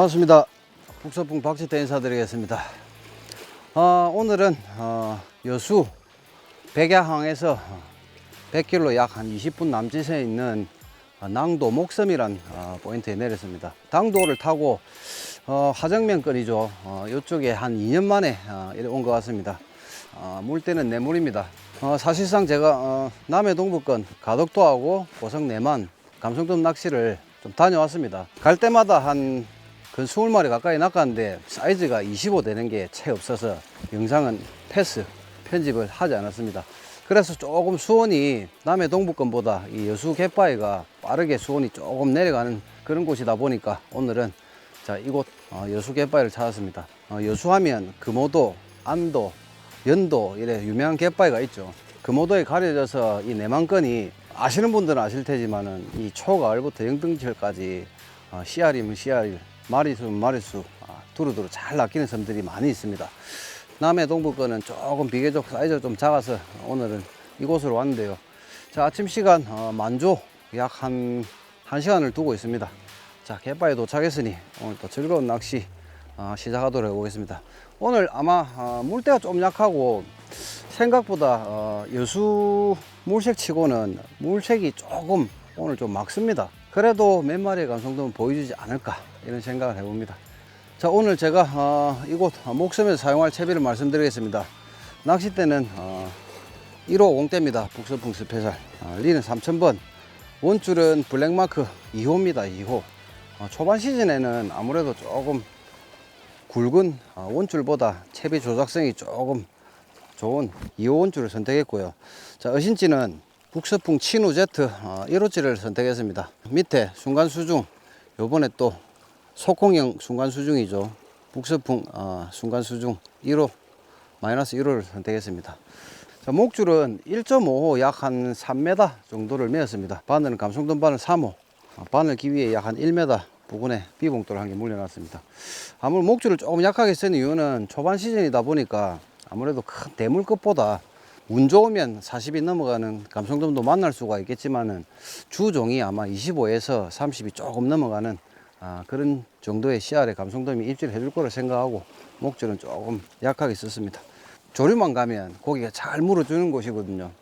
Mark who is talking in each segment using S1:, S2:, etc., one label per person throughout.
S1: 반갑습니다. 북서풍 박지태 인사드리겠습니다. 어, 오늘은 어, 여수 백야항에서 100km 약 한 20분 남짓에 있는 어, 낭도 목섬이란 어, 포인트에 내렸습니다. 당도를 타고 어, 하정면거리죠. 어, 이쪽에 한 2년 만에 어, 온 것 같습니다. 어, 물때는 내물입니다. 어, 사실상 제가 어, 남해 동부권 가덕도하고 고성 내만 감성돔 낚시를 좀 다녀왔습니다. 갈 때마다 한 근 20마리 가까이 낚았는데 사이즈가 25 되는 게 채 없어서 영상은 패스 편집을 하지 않았습니다. 그래서 조금 수온이 남해 동부권보다 이 여수 갯바위가 빠르게 수온이 조금 내려가는 그런 곳이다 보니까 오늘은 자 이곳 어, 여수 갯바위를 찾았습니다. 어, 여수하면 금오도, 안도, 연도 이래 유명한 갯바위가 있죠. 금오도에 가려져서 이 내만건이 아시는 분들은 아실 테지만은 이 초가을부터 영등철까지 어, 씨알이면 씨알, 마리수면 마리수 아, 두루두루 잘 낚이는 섬들이 많이 있습니다. 남해 동부권은 조금 비교적 사이즈가 좀 작아서 오늘은 이곳으로 왔는데요. 자, 아침 시간 어, 만조 약 한, 한 시간을 두고 있습니다. 자, 갯바에 도착했으니 오늘 또 즐거운 낚시 어, 시작하도록 해보겠습니다. 오늘 아마 어, 물때가 좀 약하고 생각보다 어, 여수 물색 치고는 물색이 조금 오늘 좀 막습니다. 그래도 몇 마리의 감성돔은 보여주지 않을까 이런 생각을 해봅니다. 자 오늘 제가 어, 이곳 목섬에서 사용할 채비를 말씀드리겠습니다. 낚싯대는 어, 1호 공대입니다. 북서풍 스페셜 어, 리는 3000번 원줄은 블랙마크 2호입니다. 2호 어, 초반 시즌에는 아무래도 조금 굵은 어, 원줄보다 채비 조작성이 조금 좋은 2호 원줄을 선택했고요. 자, 어신지는 북서풍 치누 제트 어, 1호지를 선택했습니다. 밑에 순간 수중, 요번에 또 소콩형 순간 수중이죠. 북서풍 어, 순간 수중 1호 마이너스 1호를 선택했습니다. 자, 목줄은 1.5호 약 한 3m 정도를 메었습니다. 바늘은 감성돔 바늘 3호, 어, 바늘 기위에 약 한 1m 부근에 비봉돌을 한 개 물려놨습니다. 아무래도 목줄을 조금 약하게 쓴 이유는 초반 시즌이다 보니까 아무래도 큰 대물급보다 운 좋으면 40이 넘어가는 감성돔도 만날 수가 있겠지만은 주종이 아마 25에서 30이 조금 넘어가는 아, 그런 정도의 씨알에 감성돔이 입질을 해줄 거라 생각하고 목줄은 조금 약하게 썼습니다. 조류만 가면 고기가 잘 물어주는 곳이거든요.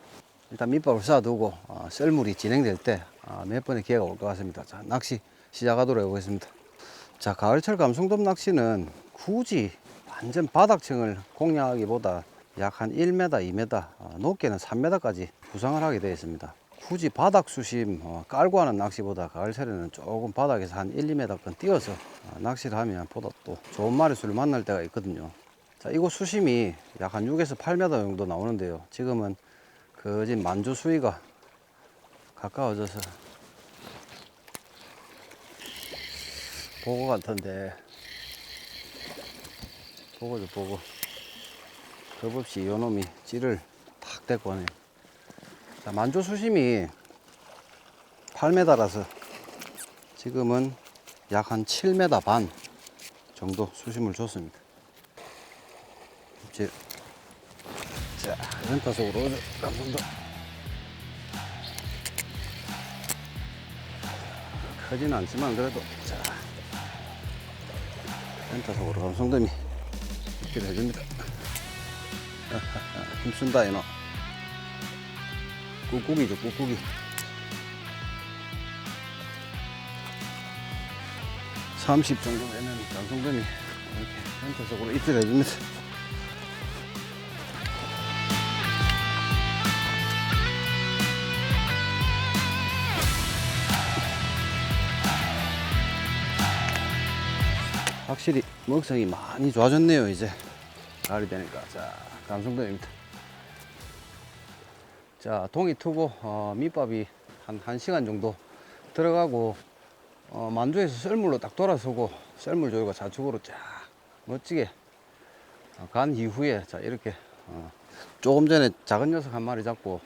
S1: 일단 밑밥을 쌓아두고 어, 썰물이 진행될 때 어, 몇 번의 기회가 올 것 같습니다. 자, 낚시 시작하도록 해보겠습니다. 자, 가을철 감성돔 낚시는 굳이 완전 바닥층을 공략하기보다 약 한 1m, 2m, 어, 높게는 3m까지 구상을 하게 되어 있습니다. 굳이 바닥 수심 어, 깔고 하는 낚시보다 가을철에는 조금 바닥에서 한 1, 2m권 띄어서 어, 낚시를 하면 보다 또 좋은 마리수를 만날 때가 있거든요. 자, 이곳 수심이 약 한 6에서 8m 정도 나오는데요. 지금은 거진 만조 수위가 가까워져서 보고 같은데 보고죠 보고 겁없이 요놈이 찌를 탁 대고 하네. 자 만조 수심이 8m라서 지금은 약 한 7m 반 정도 수심을 줬습니다. 이제 자 렌타석으로 감성도 크진 않지만 그래도 자 렌타석으로 감성돔이 입질 해줍니다 힘쓴다 이놈. 꾹꾹이죠 꾹꾹이. (30) 정도 되는 감성돔이 이렇게 렌타석으로 입질 해줍니다. 확실히 먹성이 많이 좋아졌네요 이제. 가을이 되니까. 자 감성돔입니다 자 동이 트고 어, 밑밥이 한 1시간 정도 들어가고 어, 만조에서 썰물로 딱 돌아서고 썰물 조이가 좌측으로 쫙 멋지게 어, 간 이후에 자 이렇게 어, 조금 전에 작은 녀석 한 마리 잡고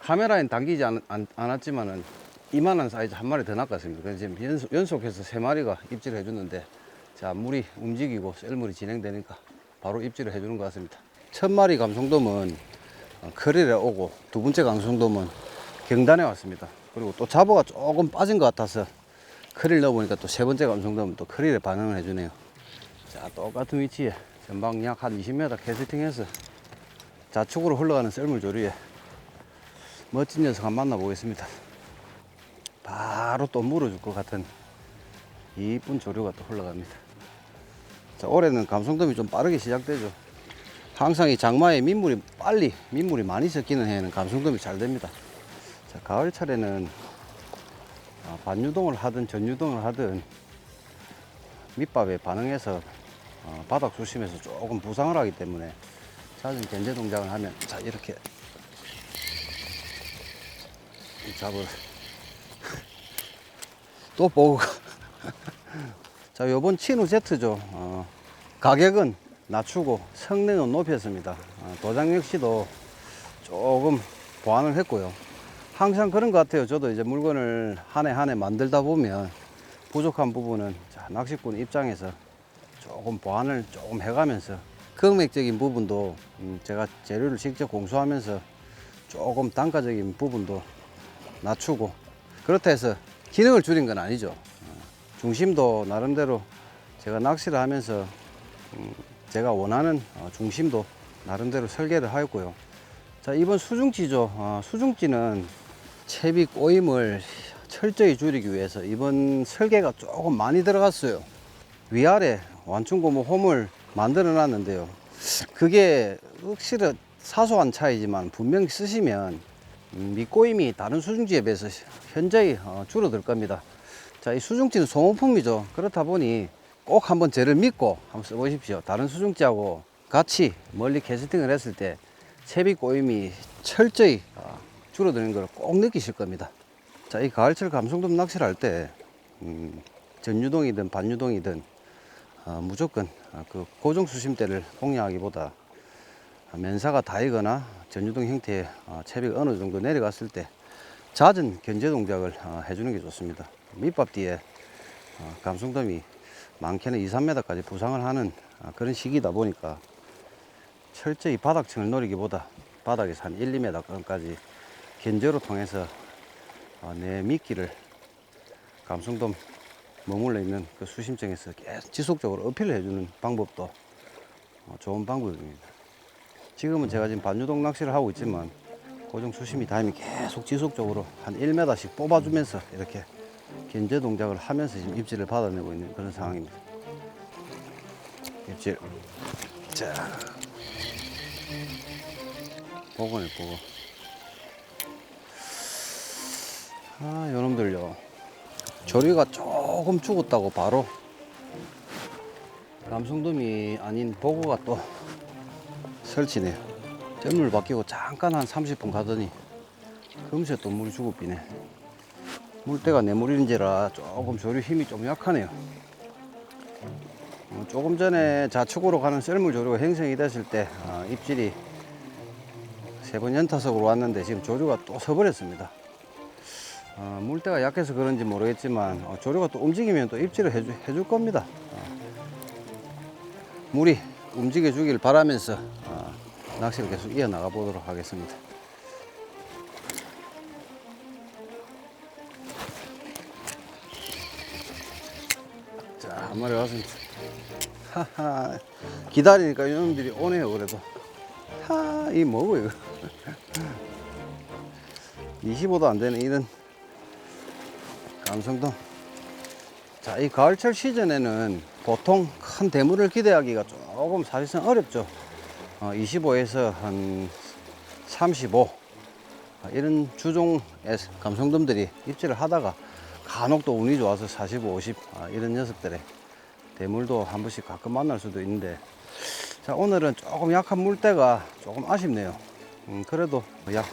S1: 카메라엔 당기지 않, 않, 않았지만은 이만한 사이즈 한 마리 더 낚았습니다. 그래서 지금 연속, 연속해서 세 마리가 입질을 해주는데 자 물이 움직이고 셀물이 진행되니까 바로 입질을 해주는 것 같습니다. 첫 마리 감성돔은 어, 커리에 오고 두 번째 감성돔은 경단에 왔습니다. 그리고 또 잡어가 조금 빠진 것 같아서 크릴 넣어보니까 또 세 번째 감성돔은 또 크릴에 반응을 해주네요. 자, 똑같은 위치에 전방 약 한 20m 캐스팅해서 좌측으로 흘러가는 썰물 조류에 멋진 녀석 한번 만나보겠습니다. 바로 또 물어줄 것 같은 이쁜 조류가 또 흘러갑니다. 자, 올해는 감성돔이 좀 빠르게 시작되죠. 항상 이 장마에 민물이 빨리, 민물이 많이 섞이는 해에는 감성돔이 잘 됩니다. 자, 가을철에는 아, 반유동을 하든 전유동을 하든 밑밥에 반응해서 어, 바닥 조심해서 조금 부상을 하기 때문에 잦은 견제 동작을 하면 자 이렇게 잡을. 또 보고. 자 요번 치누 제트죠. 어, 가격은 낮추고 성능은 높였습니다. 어, 도장 역시도 조금 보완을 했고요. 항상 그런 것 같아요. 저도 이제 물건을 한 해 한 해 만들다 보면 부족한 부분은 자, 낚시꾼 입장에서 조금 보완을 조금 해가면서 금액적인 부분도 음, 제가 재료를 직접 공수하면서 조금 단가적인 부분도 낮추고 그렇다 해서 기능을 줄인 건 아니죠. 어, 중심도 나름대로 제가 낚시를 하면서 음, 제가 원하는 어, 중심도 나름대로 설계를 하였고요. 자 이번 수중지죠. 어, 수중지는 채비 꼬임을 철저히 줄이기 위해서 이번 설계가 조금 많이 들어갔어요. 위아래 완충고무 홈을 만들어 놨는데요. 그게 확실히 사소한 차이지만 분명히 쓰시면 음, 밑꼬임이 다른 수중지에 비해서 현저히 어, 줄어들 겁니다. 자, 이 수중지는 소모품이죠. 그렇다 보니 꼭 한번 쟤를 믿고 한번 써보십시오. 다른 수중지하고 같이 멀리 캐스팅을 했을 때 채비 꼬임이 철저히 어, 줄어드는 걸 꼭 느끼실 겁니다. 자, 이 가을철 감성돔 낚시를 할 때, 음, 전유동이든 반유동이든, 어, 무조건 어, 그 고정 수심대를 공략하기보다 면사가 닿이거나 전유동 형태의 어, 채비가 어느 정도 내려갔을 때 잦은 견제 동작을 어, 해주는 게 좋습니다. 밑밥 뒤에 어, 감성돔이 많게는 2, 3m까지 부상을 하는 어, 그런 시기다 보니까 철저히 바닥층을 노리기보다 바닥에서 한 1, 2m까지 견제로 통해서 어, 내 미끼를 감성돔 머물러 있는 그 수심층에서 계속 지속적으로 어필을 해주는 방법도 어, 좋은 방법입니다. 지금은 제가 지금 반유동 낚시를 하고 있지만 고정 수심이 닿으면 계속 지속적으로 한 1m씩 뽑아주면서 이렇게 견제 동작을 하면서 지금 입질을 받아내고 있는 그런 상황입니다. 입질. 자. 보고네, 보고. 아, 요놈들요. 조리가 조금 죽었다고 바로 감성돔이 아닌 보고가 또 설치네요. 잼물 바뀌고 잠깐 한 30분 가더니 금세 또 물이 죽어비네. 물때가 내물인지라 조금 조류 힘이 좀 약하네요. 어, 조금 전에 좌측으로 가는 썰물 조류가 형성이 됐을 때 어, 입질이 세 번 연타석으로 왔는데 지금 조류가 또 서버렸습니다. 어, 물때가 약해서 그런지 모르겠지만 어, 조류가 또 움직이면 또 입질을 해주, 해줄 겁니다. 어, 물이 움직여 주길 바라면서 어, 낚시를 계속 이어나가 보도록 하겠습니다. 한 마리 왔습니다. 하하, 기다리니까 이놈들이 오네요, 그래도. 하, 이 뭐고, 이거. 25도 안 되는 이런 감성돔. 자, 이 가을철 시즌에는 보통 큰 대물을 기대하기가 조금 사실상 어렵죠. 어, 25에서 한 35. 어, 이런 주종의 감성돔들이 입질을 하다가 간혹 또 운이 좋아서 45, 50 아, 이런 녀석들의 대물도 한 번씩 가끔 만날 수도 있는데 자 오늘은 조금 약한 물때가 조금 아쉽네요. 음, 그래도 약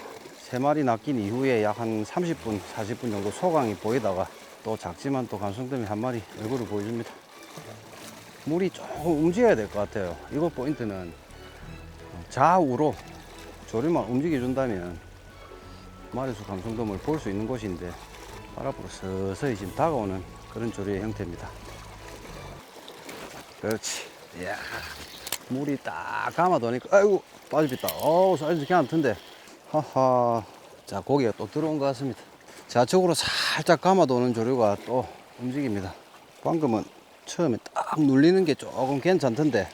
S1: 3마리 낚인 이후에 약 한 30분 40분 정도 소강이 보이다가 또 작지만 또 감성돔이 한 마리 얼굴을 보여줍니다. 물이 조금 움직여야 될 것 같아요. 이것 포인트는 좌우로 조류만 움직여준다면 마리수 감성돔을 볼 수 있는 곳인데 바로 앞으로 서서히 지금 다가오는 그런 조류의 형태입니다. 그렇지. 이야. 물이 딱 감아도니까, 아이고, 빠집니다. 어우, 사이즈 괜찮던데. 하하. 자, 고기가 또 들어온 것 같습니다. 좌측으로 살짝 감아도는 조류가 또 움직입니다. 방금은 처음에 딱 눌리는 게 조금 괜찮던데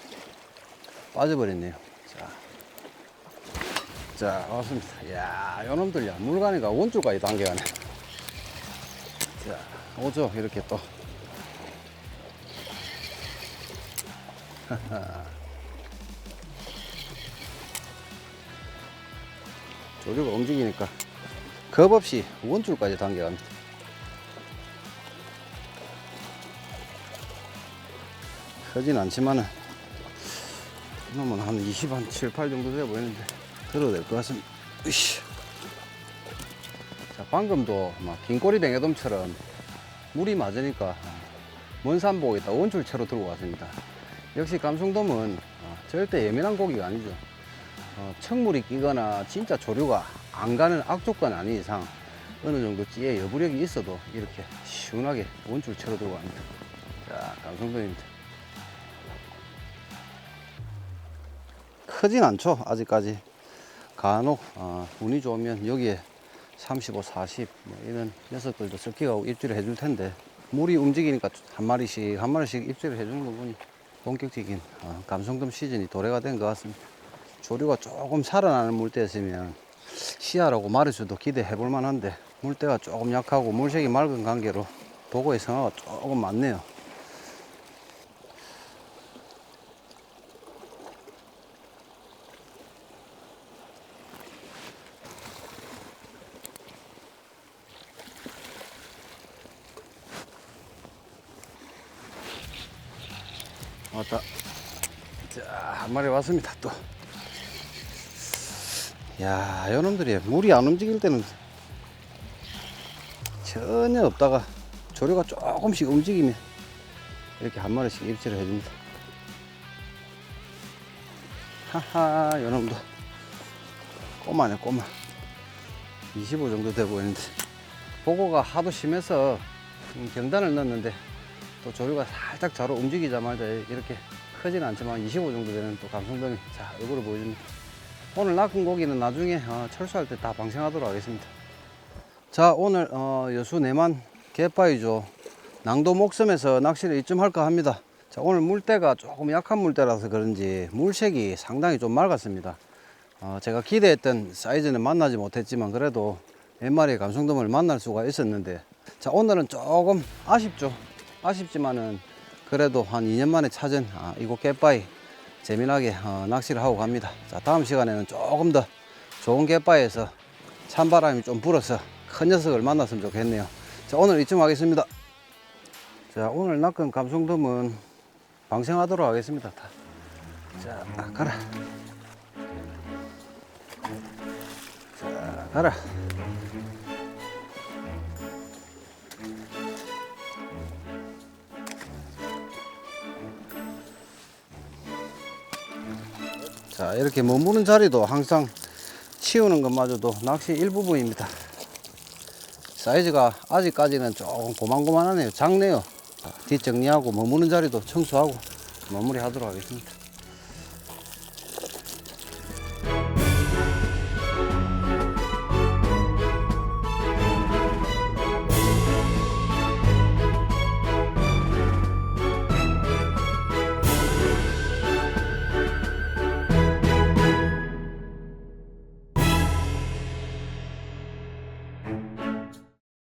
S1: 빠져버렸네요. 자, 자 왔습니다. 이야, 요놈들야 물가니까 원줄까지 당겨가네. 자, 오죠 이렇게 또. 조류가 움직이니까 겁 없이 원줄까지 당겨갑니다. 크진 않지만은 이놈은 한 20, 한 7, 8 정도 돼 보이는데 들어도 될 것 같습니다. 으쌰. 자, 방금도 막 긴꼬리 뱅에돔처럼 물이 맞으니까 먼산 보고 있다 원줄 채로 들고 왔습니다. 역시 감성돔은 어, 절대 예민한 고기가 아니죠. 어, 청물이 끼거나 진짜 조류가 안 가는 악조건 아닌 이상 어느 정도 찌에 여부력이 있어도 이렇게 시원하게 원줄 채로 들고 갑니다. 자, 감성돔입니다. 크진 않죠 아직까지 간혹 어, 운이 좋으면 여기에 35, 40 뭐 이런 녀석들도 섞이고 입질을 해줄 텐데 물이 움직이니까 한 마리씩 한 마리씩 입질을 해주는 거 보니 본격적인 어, 감성돔 시즌이 도래가 된 것 같습니다. 조류가 조금 살아나는 물때였으면 시야라고 마리수도 기대해 볼 만한데 물때가 조금 약하고 물색이 맑은 관계로 도고의 성화가 조금 많네요 왔다. 자, 한 마리 왔습니다, 또. 야, 요놈들이 물이 안 움직일 때는 전혀 없다가 조류가 조금씩 움직이면 이렇게 한 마리씩 입질을 해줍니다. 하하, 요놈도 꼬마네, 꼬마. 25 정도 돼 보이는데. 보고가 하도 심해서 음, 경단을 넣었는데 또 조류가 살짝 좌로 움직이자마자 이렇게 크진 않지만 25 정도 되는 또 감성돔이 자 이거를 보여줍니다. 오늘 낚은 고기는 나중에 어, 철수할 때 다 방생하도록 하겠습니다. 자 오늘 어, 여수 내만 갯바위죠. 낭도 목섬에서 낚시를 이쯤 할까 합니다. 자 오늘 물때가 조금 약한 물때라서 그런지 물색이 상당히 좀 맑았습니다. 어, 제가 기대했던 사이즈는 만나지 못했지만 그래도 몇 마리의 감성돔을 만날 수가 있었는데 자 오늘은 조금 아쉽죠 아쉽지만은 그래도 한 2년 만에 찾은 아, 이곳 갯바위 재미나게 어, 낚시를 하고 갑니다. 자 다음 시간에는 조금 더 좋은 갯바위에서 찬바람이 좀 불어서 큰 녀석을 만났으면 좋겠네요. 자 오늘 이쯤 하겠습니다. 자 오늘 낚은 감성돔은 방생하도록 하겠습니다. 다. 자 아, 가라. 자 가라. 자 이렇게 머무는 자리도 항상 치우는 것마저도 낚시 일부분입니다. 사이즈가 아직까지는 조금 고만고만하네요. 작네요. 뒷정리하고 머무는 자리도 청소하고 마무리 하도록 하겠습니다